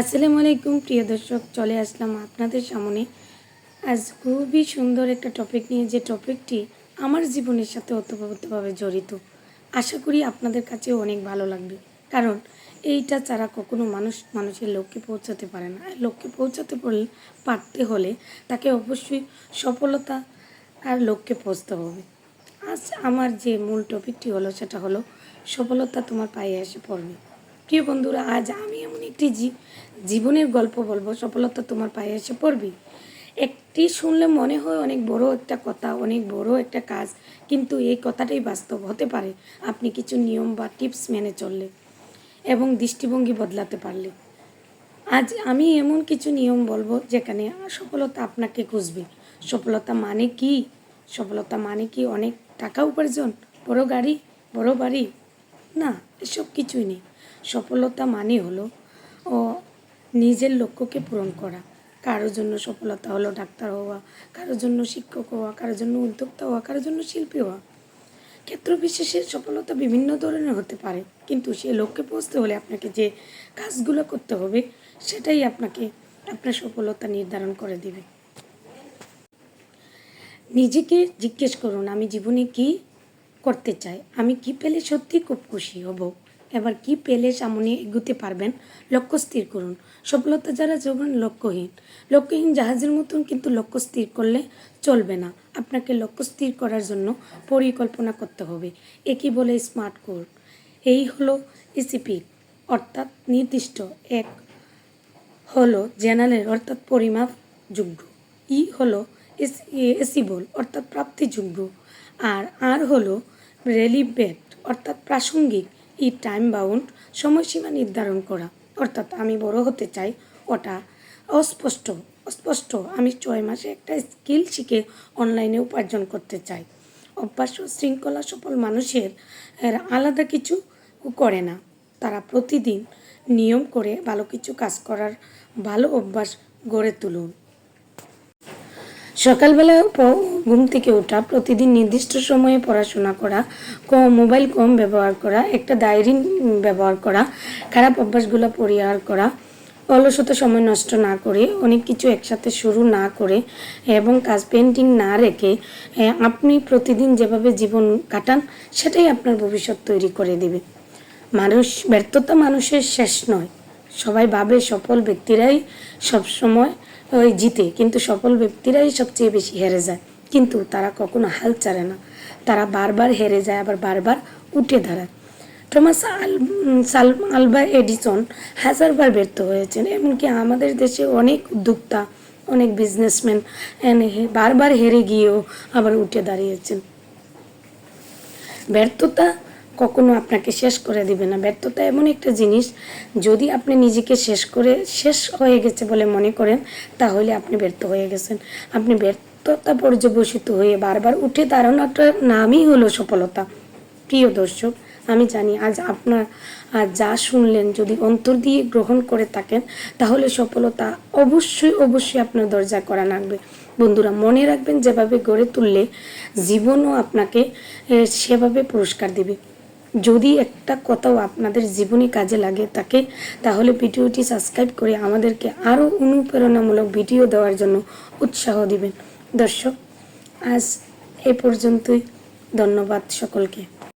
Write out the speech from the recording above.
আসসালামু আলাইকুম, প্রিয় দর্শক, চলে আসলাম আপনাদের সামনে। আজ খুবই সুন্দর একটা টপিক নিয়ে, যে টপিকটি আমার জীবনের সাথে ওতপ্রোতভাবে জড়িত। আশা করি আপনাদের কাছেও অনেক ভালো লাগবে। কারণ এইটা ছাড়া কখনো মানুষ, মানুষের লক্ষ্যে পৌঁছাতে পারে না। লক্ষ্যে পৌঁছাতে পারলে পারতে হলে তাকে অবশ্যই সফলতা আর লক্ষ্যে পৌঁছতে হবে। আজ আমার যে মূল টপিকটি হলো, সেটা হলো সফলতা তোমার পায়ে এসে পড়বে। প্রিয় বন্ধুরা, আজ আমি এমন একটি জীবনের গল্প বলব, সফলতা তোমার পায়ে এসে পড়বে একটি শুনলে মনে হয় অনেক বড় একটা কথা, অনেক বড় একটা কাজ, কিন্তু এই কথাটাই বাস্তব হতে পারে। আপনি কিছু নিয়ম বা টিপস মেনে চললে এবং দৃষ্টিভঙ্গি বদলাতে পারলে। আজ আমি এমন কিছু নিয়ম বলব যেখানে সফলতা আপনাকে খুঁজবে। সফলতা মানে কি? সফলতা মানে কি অনেক টাকা উপার্জন, বড় গাড়ি, বড় বাড়ি? না, এসব কিছুই নেই। সফলতা মানে হলো নিজের লক্ষ্যকে পূরণ করা। কারোর জন্য সফলতা হলো ডাক্তার হওয়া, কারোর জন্য শিক্ষক হওয়া, কারোর জন্য উদ্যোক্তা হওয়া, কারোর জন্য শিল্পী হওয়া। ক্ষেত্র বিশেষে সফলতা বিভিন্ন ধরনের হতে পারে, কিন্তু সে লক্ষ্যে পৌঁছতে হলে আপনাকে যে কাজগুলো করতে হবে, সেটাই আপনাকে আপনার সফলতা নির্ধারণ করে দিবে। নিজেকে জিজ্ঞেস করুন, আমি জীবনে কি করতে চাই? আমি কি পেলে সত্যি খুব খুশি হব? এবার কি পেলে সামনে এগুতে পারবেন? লক্ষ্য স্থির করুন। সফলতা যারা যখন লক্ষ্যহীন। লক্ষ্যহীন জাহাজের মতন কিন্তু লক্ষ্য স্থির করলে চলবে না। আপনাকে লক্ষ্য স্থির করার জন্য পরিকল্পনা করতে হবে। একই বলে স্মার্ট কোড। এই হলো ইসিপি অর্থাৎ নির্দিষ্ট এক হলো জেনারেল অর্থাৎ পরিমাপ পরিমাপযোগ্য ই হলো এসিবল, অর্থাৎ প্রাপ্তিযোগ্য আর আর হলো রেলিভেট, অর্থাৎ প্রাসঙ্গিক। ই টাইম বাউন্ড সময়সীমা নির্ধারণ করা। অর্থাৎ আমি বড় হতে চাই ওটা অস্পষ্ট। অস্পষ্ট, আমি ছয় মাসে একটা স্কিল শিখে অনলাইনে উপার্জন করতে চাই। অভ্যাস ও শৃঙ্খলা সফল মানুষের আলাদা কিছু করে না। তারা প্রতিদিন নিয়ম করে ভালো কিছু কাজ করার ভালো অভ্যাস গড়ে তুলুন। সকালবেলা ঘুম থেকে ওঠা, প্রতিদিন নির্দিষ্ট সময়ে পড়াশোনা করা, কম মোবাইল কম ব্যবহার করা, একটা ডায়েরি ব্যবহার করা, খারাপ অভ্যাসগুলো পরিহার করা, অলসতা সময় নষ্ট না করে, অনেক কিছু একসাথে শুরু না করে এবং কাজ পেন্টিং না রেখে আপনি প্রতিদিন যেভাবে জীবন কাটান, সেটাই আপনার ভবিষ্যৎ তৈরি করে দেবে। মানুষ, ব্যর্থতা মানুষের শেষ নয়। সবাই ভাবে সফল ব্যক্তিরাই সবসময় ওই জিতে, কিন্তু সফল ব্যক্তিরাই সবচেয়ে বেশি হেরে যায়। কিন্তু তারা কখনো হাল ছাড়ে না। তারা বারবার হেরে যায়, আবার বারবার উঠে দাঁড়ায়। থমাস আল সাল আলবা এডিসন হাজারবার ব্যর্থ হয়েছেন, এমনকি আমাদের দেশে অনেক উদ্যোক্তা, অনেক বিজনেসম্যান বারবার হেরে গিয়েও আবার উঠে দাঁড়িয়েছেন। ব্যর্থতা কখনো আপনাকে শেষ করে দিবে না। ব্যর্থতা এমন একটা জিনিস, যদি আপনি নিজেকে শেষ করে, শেষ হয়ে গেছে বলে মনে করেন, তাহলে আপনি ব্যর্থ হয়ে গেছেন। আপনি ব্যর্থতা পর্যবসিত হয়ে বারবার উঠে দাঁড়ানোটার নামই হলো সফলতা। প্রিয় দর্শক, আমি জানি আজ আপনার যা শুনলেন যদি অন্তর দিয়ে গ্রহণ করে থাকেন, তাহলে সফলতা অবশ্যই অবশ্যই আপনার দরজা করা লাগবে। বন্ধুরা, মনে রাখবেন, যেভাবে গড়ে তুললে জীবনও আপনাকে সেভাবে পুরস্কার দিবে। যদি একটা কথাও আপনাদের জীবনে কাজে লাগে তাকে তাহলে ভিডিওটি সাবস্ক্রাইব করে আমাদেরকে আরও অনুপ্রেরণামূলক ভিডিও দেওয়ার জন্য উৎসাহ দিবেন। দর্শক, আজ এ পর্যন্তই। ধন্যবাদ সকলকে।